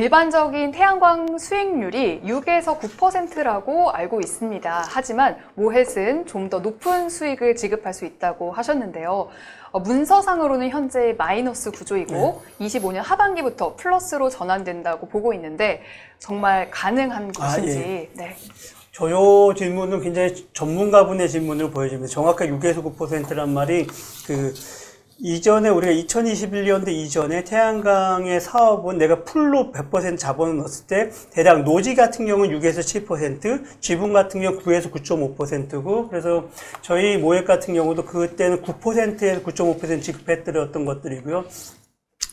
일반적인 태양광 수익률이 6에서 9%라고 알고 있습니다. 하지만 모햇은 좀 더 높은 수익을 지급할 수 있다고 하셨는데요. 어, 문서상으로는 현재 마이너스 구조이고 25년 하반기부터 플러스로 전환된다고 보고 있는데 정말 가능한 아, 것인지 네. 저요 질문은 굉장히 전문가분의 질문으로 보여집니다. 정확하게 6에서 9%란 말이 그 이전에 우리가 2021년도 이전에 태양광의 사업은 내가 풀로 100% 자본을 넣었을 때 대략 노지 같은 경우는 6에서 7%, 지분 같은 경우 9에서 9.5%고 그래서 저희 모액 같은 경우도 그때는 9%에서 9.5% 지급해드렸던 것들이고요.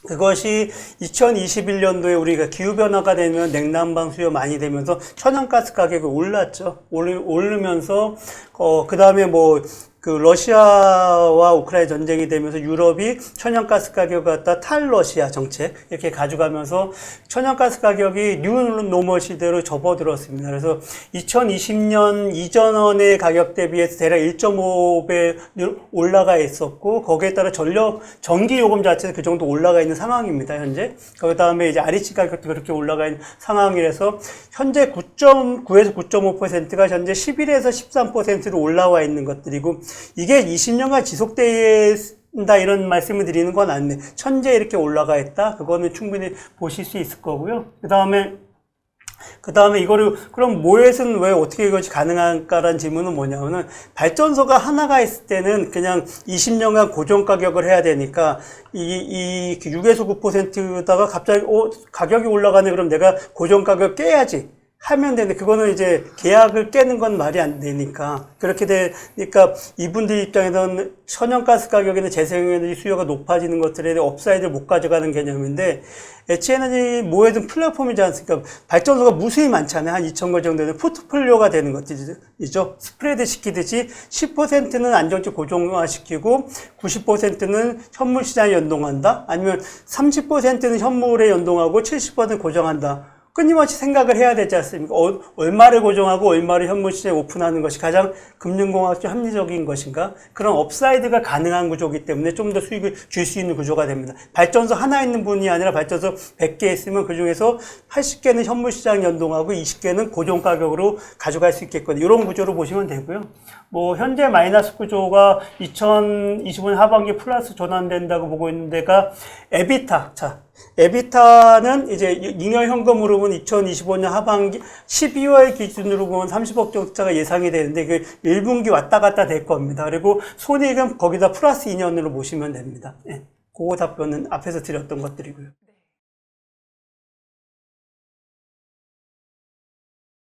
그것이 2021년도에 우리가 기후변화가 되면 냉난방 수요 많이 되면서 천연가스 가격이 올랐죠. 오르, 오르면서, 어, 그 다음에 뭐, 그 러시아와 우크라이나 전쟁이 되면서 유럽이 천연가스 가격을 갖다 탈러시아 정책 이렇게 가져가면서 천연가스 가격이 뉴 노멀 시대로 접어들었습니다. 그래서 2020년 이전의 가격 대비해서 대략 1.5배 올라가 있었고 거기에 따라 전력 전기 요금 자체도 그 정도 올라가 있는 상황입니다. 현재 그 다음에 이제 REC 가격도 그렇게 올라가 있는 상황이라서 현재 9.9에서 9.5%가 현재 11에서 13%로 올라와 있는 것들이고 이게 20년간 지속된다 이런 말씀을 드리는 건 아닌데 천재 이렇게 올라가 있다? 그거는 충분히 보실 수 있을 거고요. 그 다음에 그 다음에 이거를 그럼 모햇은 왜 어떻게 이것이 가능한가라는 질문은 뭐냐면은 발전소가 하나가 있을 때는 그냥 20년간 고정 가격을 해야 되니까 이, 이 6에서 9%다가 갑자기 어, 가격이 올라가네. 그럼 내가 고정 가격 깨야지 하면 되는데 그거는 이제 계약을 깨는 건 말이 안 되니까 그렇게 되니까 이분들 입장에서는 천연가스 가격이나 재생에너지 수요가 높아지는 것들에 대해 업사이드를 못 가져가는 개념인데 에치에너지 모에든 플랫폼이지 않습니까? 발전소가 무수히 많잖아요. 한 2,000거 정도 되는 포트폴리오가 되는 것들이죠. 스프레드 시키듯이 10%는 안정적 고정화 시키고 90%는 현물 시장에 연동한다. 아니면 30%는 현물에 연동하고 70%는 고정한다. 끊임없이 생각을 해야 되지 않습니까? 어, 얼마를 고정하고 얼마를 현물 시장에 오픈하는 것이 가장 금융공학적 합리적인 것인가? 그런 업사이드가 가능한 구조이기 때문에 좀 더 수익을 줄 수 있는 구조가 됩니다. 발전소 하나 있는 분이 아니라 발전소 100개 있으면 그 중에서 80개는 현물 시장 연동하고 20개는 고정 가격으로 가져갈 수 있겠거든요. 이런 구조로 보시면 되고요. 뭐 현재 마이너스 구조가 2025년 하반기 플러스 전환된다고 보고 있는 데가 에비타. 자, 에비타는 이제 잉여 현금으로 보면 2025년 하반기 12월 기준으로 보면 30억 정도가 예상이 되는데 그 1분기 왔다 갔다 될 겁니다. 그리고 손익은 거기다 플러스 2년으로 보시면 됩니다. 예. 그거 답변은 앞에서 드렸던 것들이고요.